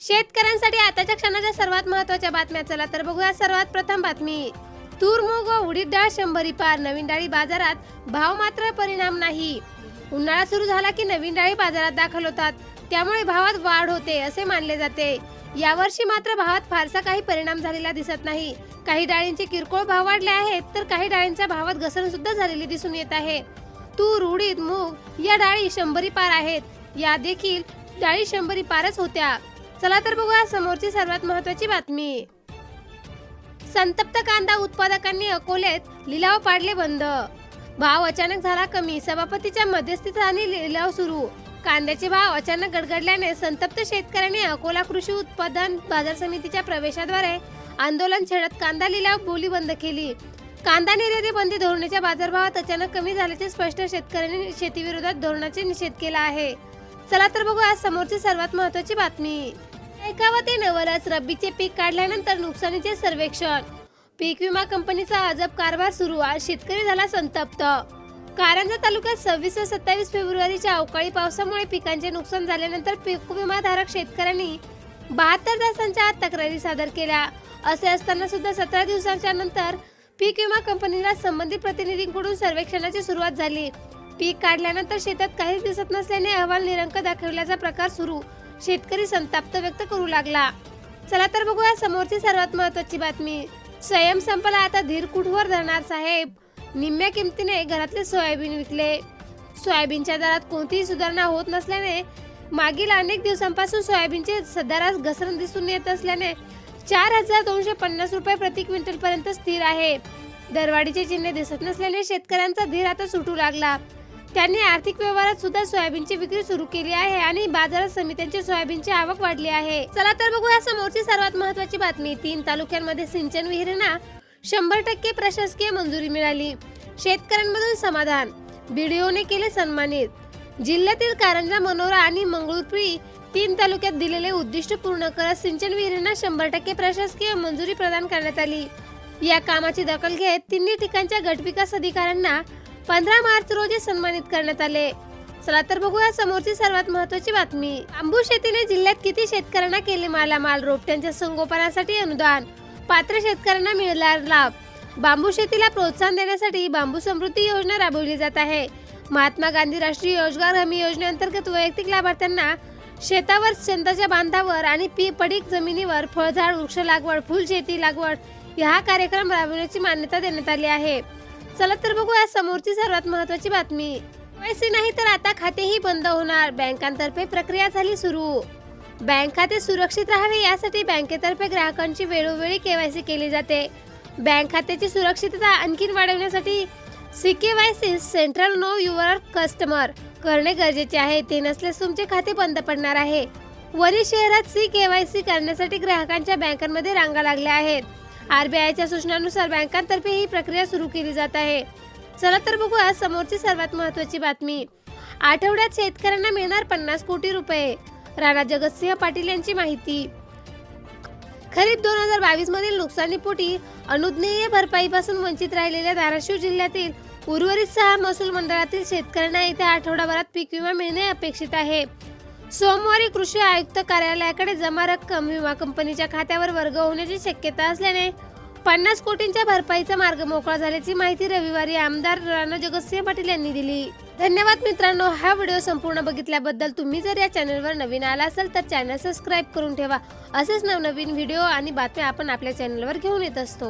शेतकऱ्यांसाठी आताच्या क्षणाच्या सर्वात महत्त्वाच्या बातम्या. चला तर बघूया सर्वात प्रथम बातमी. तूर मूग व उडीद डाळ शंभरी पार नवीन डाळी बाजारात भाव मात्र परिणाम नाही. उन्हाळा सुरू झाला की नवीन डाळी बाजारात दाखल होतात. त्यामुळे भावात वाढ होते असे मानले जाते. यावर्षी मात्र भावात फारसा काही परिणाम झालेला दिसत नाही. काही डाळींचे किरकोळ भाव वाढले आहेत तर काही डाळींच्या भावात घसरण सुद्धा झालेली दिसून येत आहे. तूर उडीद मूग या डाळी शंभरी पार आहेत. या देखील डाळी शंभरी पारच होत्या. चला तर बघूया समोरची सर्वात महत्वाची बातमी. संतप्त कांदा उत्पादकांनी अकोल्यात लिलाव पाडले बंद. भाव अचानक झाला कमी. सभापतीच्या मध्यस्थीत आणि लिलाव सुरू. कांद्याचे भाव अचानक गडगडल्याने संतप्त शेतकऱ्यांनी अकोला कृषी उत्पादन बाजार समितीच्या प्रवेशाद्वारे आंदोलन छेडत कांदा लिलाव बोली बंद केली. कांदा निर्याती बंदी धोरणाच्या बाजारभावात अचानक कमी झाल्याचे स्पष्ट शेतकऱ्यांनी शेतीविरोधात धोरणाचे निषेध केला आहे. चला तर बघू आज समोरची सर्वात महत्वाची बातमी. ऐकावते ते रब्बीचे पीक काढल्यानंतर नुकसानीचे सर्वेक्षण. पीक विमा कंपनीचा अजब कारभार सुरू आज शेतकरी झाला संतप्त. कारंजा तालुक्यात सव्वीस व सत्तावीस फेब्रुवारीच्या अवकाळी पावसामुळे पिकांचे नुकसान झाल्यानंतर पीक विमाधारक शेतकऱ्यांनी बहात्तर तासांच्या आत तक्रारी सादर केल्या. असे असताना सुद्धा सतरा दिवसांच्या नंतर पीक विमा कंपनीला संबंधित प्रतिनिधींकडून सर्वेक्षणाची सुरुवात झाली. पीक काढल्यानंतर शेतात काहीच दिसत नसल्याने अहवाल निरंक दाखवल्याचा प्रकार सुरू. शेतकरी संताप्त व्यक्त करू लागला. चला तर बघूया समोरची सर्वात महत्वाची बातमी. स्वयं संपला आता धीर कुठवर धरणार साहेब? निम्म्या किमतीने घरातले सोयाबीन विकले. सोयाबीनच्या दरात कोणतीही सुधारणा होत नसल्याने मागील अनेक दिवसांपासून सोयाबीनचे सदरास घसरण दिसून येत असल्याने चार हजार दोनशे पन्नास रुपये प्रति क्विंटल पर्यंत स्थिर आहे. दरवाढीचे चिन्ह दिसत नसल्याने शेतकऱ्यांचा धीर आता सुटू लागला. त्यांनी आर्थिक व्यवहारात सुद्धा सोयाबीनची विक्री सुरू केली आहे आणि बाजारात समित्यांची सोयाबीनची आवक वाढली आहे. चला तर बघूया समोरची सर्वात महत्वाची बातमी. तीन तालुक्यांमध्ये सिंचन विहिरींना शंभर टक्के प्रशासकीय मंजुरी मिळाली. शेतकऱ्यांमधून समाधान. बीडीओने केले सन्मानित. जिल्ह्यातील कारंजा मनोरा आणि मंगळुरपी तीन तालुक्यात दिलेले उद्दिष्ट पूर्ण करत सिंचन विहिरींना शंभर टक्के प्रशासकीय मंजुरी प्रदान करण्यात आली. या कामाची दखल घेत तिन्ही ठिकाणच्या गटविकास अधिकाऱ्यांना पंधरा मार्च रोजी सन्मानित करण्यात आले. चला तर बघूया समोरची सर्वात महत्वाची बातमी. आंबू शेतीने जिल्ह्यात किती शेतकऱ्यांना केले मालामाल रोपट्यांच्या संगोपनासाठी अनुदान पात्र शेतकऱ्यांना मिळणार लाभ? बांबू शेतीला प्रोत्साहन देण्यासाठी बांबू समृद्धी योजना राबवली जात आहे. महात्मा गांधी राष्ट्रीय रोजगार हमी योजनेअंतर्गत वैयक्तिक लाभार्थ्यांना शेतावर शेताच्या बांधावर आणि पी पडीक जमिनीवर फळझाड वृक्ष लागवड फुल शेती लागवड ह्या कार्यक्रम राबवण्याची मान्यता देण्यात आली आहे. चला तर बघूया समोरची सर्वात महत्वाची बातमी. पैसे नाही तर आता खातेही बंद होणार. बँकांतर्फे प्रक्रिया झाली सुरू. बँक खाते सुरक्षित राहावे यासाठी बँकेतर्फे ग्राहकांची वेळोवेळी केवायसी केली जाते. बँक खात्याची सुरक्षितता आणखीन वाढवण्यासाठी C K Y C central know your customer करणे गरजेचे आहे. ते नसल्यास तुमचे खाते बंद पडणार आहे. वरी शहरात सी के वाय सी करण्यासाठी ग्राहकांच्या बँकांमध्ये रांगा लागल्या आहेत. आरबीआयच्या सूचनानुसार बँकांतर्फे ही प्रक्रिया सुरू केली जात आहे. चला तर बघूया समोरची सर्वात महत्वाची बातमी. आठवड्यात शेतकऱ्यांना मिळणार पन्नास कोटी रुपये. राणा जगतसिंह पाटील यांची माहिती. खरीप दोन हजार बावीस मधील नुकसानीपोटी अनुज्ञेय भरपाईपासून वंचित राहिलेल्या धाराशिव जिल्ह्यातील उर्वरित सहा महसूल मंडळातील शेतकऱ्यांना येत्या आठवडाभरात पीक विमा मिळणे अपेक्षित आहे. सोमवारी कृषी आयुक्त कार्यालयाकडे जमा रक्कम विमा कंपनीच्या खात्यावर वर्ग होण्याची शक्यता असल्याने पन्नास कोटींच्या भरपाईचा मार्ग मोकळा झाल्याची माहिती रविवारी आमदार राणा जगतसिंह पाटील यांनी दिली. धन्यवाद मित्रांनो हा व्हिडिओ संपूर्ण बघितल्याबद्दल तुम्ही जर या चॅनलवर नवीन आला असाल तर चॅनल सबस्क्राईब करून ठेवा. असेच नवनवीन व्हिडिओ आणि बातम्या आपण आपल्या चॅनलवर घेऊन येत असतो.